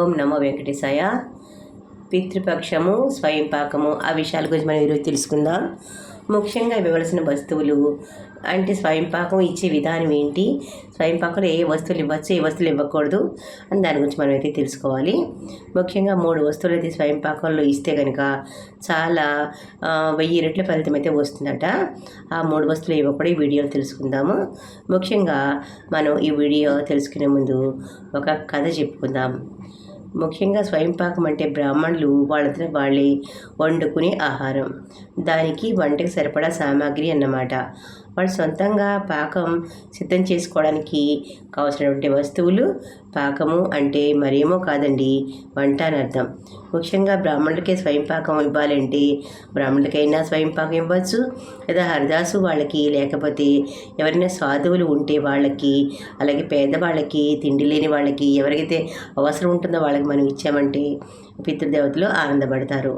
ఓం నమో వెంకటేశాయ. పితృపక్షము స్వయం పాకము ఆ విషయాల గురించి మనం ఈరోజు తెలుసుకుందాం. ముఖ్యంగా ఇవ్వవలసిన వస్తువులు అంటే స్వయం పాకం ఇచ్చే విధానం ఏంటి? స్వయం పాకంలో ఏ వస్తువులు ఇవ్వచ్చు ఏ వస్తువులు ఇవ్వకూడదు అని దాని గురించి మనం అయితే తెలుసుకోవాలి. ముఖ్యంగా మూడు వస్తువులు అయితే స్వయం పాకంలో ఇస్తే కనుక చాలా వెయ్యి రెట్ల ఫలితం అయితే వస్తుందట. ఆ మూడు వస్తువులు ఇవ్వకూడదు ఈ వీడియోలో తెలుసుకుందాము. ముఖ్యంగా మనం ఈ వీడియో తెలుసుకునే ముందు ఒక కథ చెప్పుకుందాం. ముఖ్యంగా స్వయం పాకం అంటే బ్రాహ్మణులు వాళ్ళంతా వాళ్ళే వండుకునే ఆహారం. దానికి వంటకి సరిపడా సామాగ్రి అన్నమాట. వాళ్ళు సొంతంగా పాకం సిద్ధం చేసుకోవడానికి కావలసినటువంటి వస్తువులు పాకము అంటే మరేమో కాదండి వంట అని అర్థం. ముఖ్యంగా బ్రాహ్మణులకే స్వయం పాకం ఇవ్వాలంటే బ్రాహ్మణులకైనా స్వయం పాకం ఇవ్వచ్చు. లేదా హరిదాసు వాళ్ళకి లేకపోతే ఎవరైనా సాధువులు ఉంటే వాళ్ళకి అలాగే పేదవాళ్ళకి తిండి లేని వాళ్ళకి ఎవరికైతే అవసరం ఉంటుందో వాళ్ళకి మనం ఇచ్చామంటే పితృదేవతలు ఆనందపడతారు.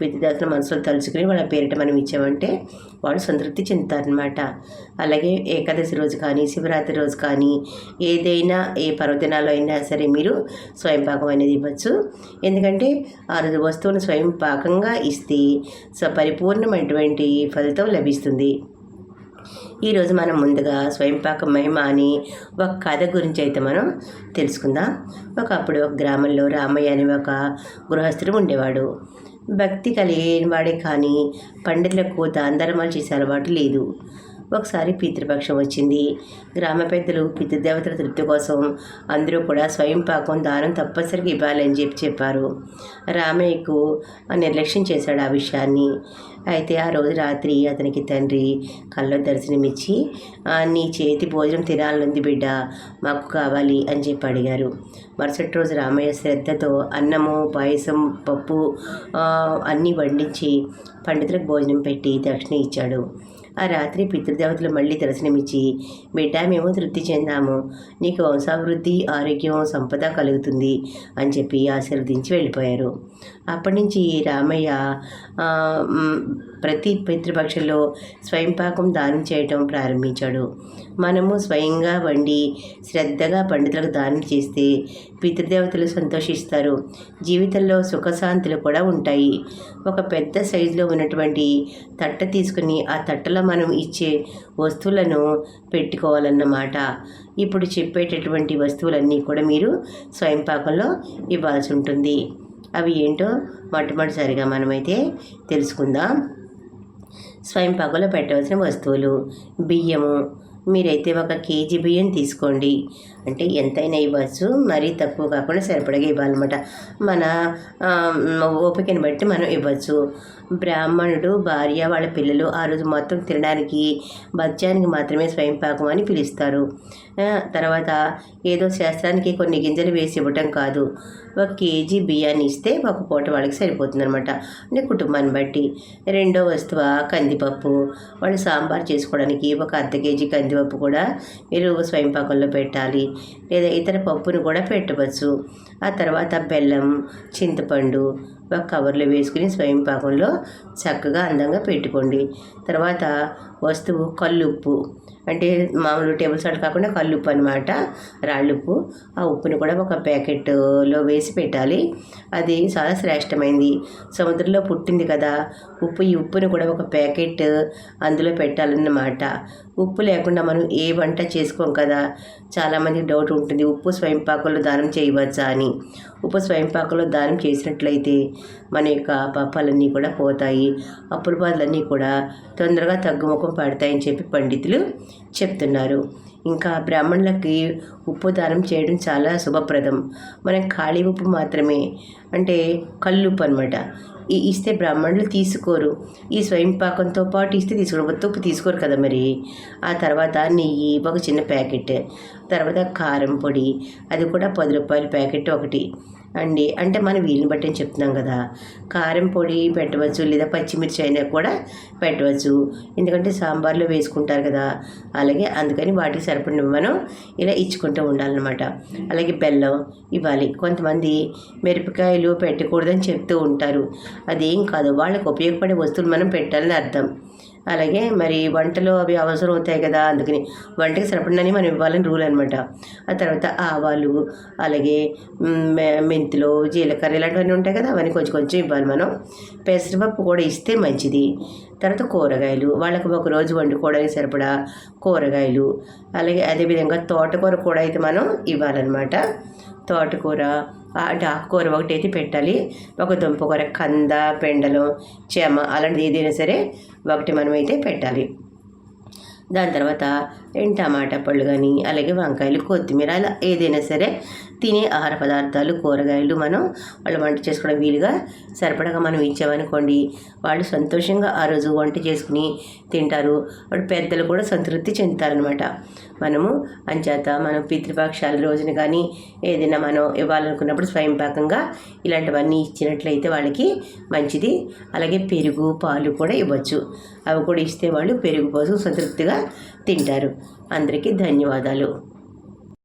పితృదేవతలు మనసులో తలుచుకుని వాళ్ళ పేరిట మనం ఇచ్చామంటే వాళ్ళు సంతృప్తి చెందుతారనమాట అలాగే ఏకాదశి రోజు కానీ శివరాత్రి రోజు కానీ ఏదైనా ఏ పర్వదినాలు అయినా సరే మీరు స్వయం పాకం అనేది ఇవ్వచ్చు. ఎందుకంటే ఆ రోజు వస్తువును స్వయం పాకంగా ఇస్తే స పరిపూర్ణమైనటువంటి ఫలితం లభిస్తుంది. ఈరోజు మనం ముందుగా స్వయంపాక మహిమ అని ఒక కథ గురించి అయితే మనం తెలుసుకుందాం. ఒకప్పుడు ఒక గ్రామంలో రామయ్య అనే ఒక గృహస్థుడు ఉండేవాడు. భక్తి కలిగిన వాడే కానీ పండితులకు దాన ధర్మాలు చేసే అలవాటు లేదు. ఒకసారి పితృపక్షం వచ్చింది. గ్రామ పెద్దలు పితృదేవతల తృప్తి కోసం అందరూ కూడా స్వయం పాకం దానం తప్పనిసరిగా ఇవ్వాలని చెప్పి చెప్పారు. రామయ్యకు నిర్లక్ష్యం చేశాడు ఆ విషయాన్ని. అయితే ఆ రోజు రాత్రి అతనికి తండ్రి కళ్ళ దర్శనమిచ్చి నీ చేతి భోజనం తినాలనుంది బిడ్డ మాకు కావాలి అని చెప్పి అడిగారు. మరుసటి రోజు రామయ్య శ్రద్ధతో అన్నము పాయసం పప్పు అన్నీ వండించి పండితులకు భోజనం పెట్టి దక్షిణ ఇచ్చాడు. ఆ రాత్రి పితృదేవతలు మళ్ళీ దర్శనమిచ్చి బిడ్డ మేము తృప్తి చెందాము. నీకు వంశాభివృద్ధి ఆరోగ్యం సంపద కలుగుతుంది అని చెప్పి ఆశీర్వదించి వెళ్ళిపోయారు. అప్పటి నుంచి రామయ్య ప్రతి పితృపక్షంలో స్వయంపాకం దానం చేయటం ప్రారంభించాడు. మనము స్వయంగా వండి శ్రద్ధగా పండితులకు దానం చేస్తే పితృదేవతలు సంతోషిస్తారు. జీవితంలో సుఖశాంతులు కూడా ఉంటాయి. ఒక పెద్ద సైజులో ఉన్నటువంటి తట్ట తీసుకుని ఆ తట్టలో మనం ఇచ్చే వస్తువులను పెట్టుకోవాలన్నమాట. ఇప్పుడు చెప్పేటటువంటి వస్తువులన్నీ కూడా మీరు స్వయంపాకంలో ఇవ్వాల్సి ఉంటుంది. అవి ఏంటో మొట్టమొదటిసారిగా మనమైతే తెలుసుకుందాం. స్వయం పాకంలో పెట్టవలసిన వస్తువులు బియ్యము మీరైతే ఒక కేజీ బియ్యం తీసుకోండి. అంటే ఎంతైనా ఇవ్వచ్చు. మరీ తక్కువ కాకుండా సరిపడగా ఇవ్వాలన్నమాట. మన ఓపికని బట్టి మనం ఇవ్వచ్చు. బ్రాహ్మణుడు భార్య వాళ్ళ పిల్లలు ఆ రోజు మొత్తం తినడానికి భత్యానికి మాత్రమే స్వయం పాకం అని పిలుస్తారు. తర్వాత ఏదో శాస్త్రానికి కొన్ని గింజలు వేసి ఇవ్వటం కాదు. ఒక కేజీ బియ్యాన్ని ఇస్తే ఒక పూట వాళ్ళకి సరిపోతుంది అనమాట అంటే కుటుంబాన్ని బట్టి. రెండో వస్తువు కందిపప్పు. వాళ్ళు సాంబార్ చేసుకోవడానికి ఒక అర్ధ కేజీ కంది కందిపప్పు కూడా మీరు స్వయం పాకంలో పెట్టాలి. లేదా ఇతర పప్పును కూడా పెట్టవచ్చు. ఆ తర్వాత బెల్లం చింతపండు ఒక కవర్లో వేసుకుని స్వయం పాకంలో చక్కగా అందంగా పెట్టుకోండి. తర్వాత వస్తువు కల్లుప్పు అంటే మామూలు టేబుల్ సాల్ట్ కాకుండా కల్లుప్పు అనమాట రాళ్ళుప్పు. ఆ ఉప్పుని కూడా ఒక ప్యాకెట్లో వేసి పెట్టాలి. అది చాలా శ్రేష్టమైంది. సముద్రంలో పుట్టింది కదా ఉప్పు ఈ ఉప్పుని కూడా ఒక ప్యాకెట్ అందులో పెట్టాలన్నమాట. ఉప్పు లేకుండా మనం ఏ వంట చేసుకోం కదా చాలామందికి డౌట్ ఉంటుంది. ఉప్పు స్వయం పాకంలో దానం చేయవచ్చా అని. ఉప్పు ఉప పాకంలో దానం చేసినట్లయితే మన యొక్క పాపాలన్నీ కూడా పోతాయి. అప్పుల బాధలన్నీ కూడా తొందరగా తగ్గుముఖం పడతాయని చెప్పి పండితులు చెప్తున్నారు. ఇంకా బ్రాహ్మణులకి ఉప్పు దానం చేయడం చాలా శుభప్రదం. మనం ఖాళీ ఉప్పు మాత్రమే అంటే కల్లుప్పు అనమాట ఇస్తే బ్రాహ్మణులు తీసుకోరు. ఈ స్వయం పాకంతో పాటు ఇస్తే తీసుకోరు. మొత్తం ఉప్పు తీసుకోరు కదా మరి. ఆ తర్వాత నెయ్యి ఒక చిన్న ప్యాకెట్ తర్వాత కారం పొడి అది కూడా పది రూపాయల ప్యాకెట్ ఒకటి. అండి. అంటే మనం వీలుని బట్టి అని చెప్తున్నాం కదా. కారం పొడి పెట్టవచ్చు లేదా పచ్చిమిర్చి అయినా కూడా పెట్టవచ్చు. ఎందుకంటే సాంబార్లో వేసుకుంటారు కదా. అలాగే అందుకని వాటికి సరిపడిన మనం ఇలా ఇచ్చుకుంటూ ఉండాలన్నమాట. అలాగే బెల్లం ఇవ్వాలి. కొంతమంది మిరపకాయలు పెట్టకూడదని చెప్తూ ఉంటారు. అదేం కాదు వాళ్ళకి ఉపయోగపడే వస్తువులు మనం పెట్టాలని అర్థం. అలాగే మరి వంటలో అవి అవసరం అవుతాయి కదా అందుకని వంటకి సరిపడినని మనం ఇవ్వాలని రూల్ అనమాట ఆ తర్వాత ఆవాలు అలాగే మె- మెంతులు జీలకర్ర ఇలాంటివన్నీ ఉంటాయి కదా అవన్నీ కొంచెం కొంచెం ఇవ్వాలి మనం. పెసరపప్పు కూడా ఇస్తే మంచిది. తర్వాత కూరగాయలు వాళ్ళకి ఒక రోజు వండుకోవడానికి సరిపడా కూరగాయలు అలాగే అదేవిధంగా తోటకూర కూడా అయితే మనం ఇవ్వాలన్నమాట. తోటకూర అంటే ఆకుకూర ఒకటి అయితే పెట్టాలి. ఒక దుంపకూర కంద పెండలు చెమ అలాంటిది ఏదైనా సరే ఒకటి మనమైతే పెట్టాలి. దాని తర్వాత ఏం టమాటా పళ్ళు కానీ అలాగే వంకాయలు కొత్తిమీర అలా ఏదైనా సరే తినే ఆహార పదార్థాలు కూరగాయలు మనం వాళ్ళు వంట చేసుకోవడం వీలుగా సరిపడగా మనం ఇచ్చామనుకోండి వాళ్ళు సంతోషంగా ఆ రోజు వంట చేసుకుని తింటారు. వాళ్ళు పెద్దలు కూడా సంతృప్తి చెందుతారనమాట మనము అంచేత మనం పితృపక్షాల రోజున కానీ ఏదైనా మనం ఇవ్వాలనుకున్నప్పుడు స్వయంపాకంగా ఇలాంటివన్నీ ఇచ్చినట్లయితే వాళ్ళకి మంచిది. అలాగే పెరుగు పాలు కూడా ఇవ్వచ్చు. అవి కూడా ఇస్తే వాళ్ళు పెరుగు కోసం సంతృప్తిగా తింటారు. అందరికీ ధన్యవాదాలు.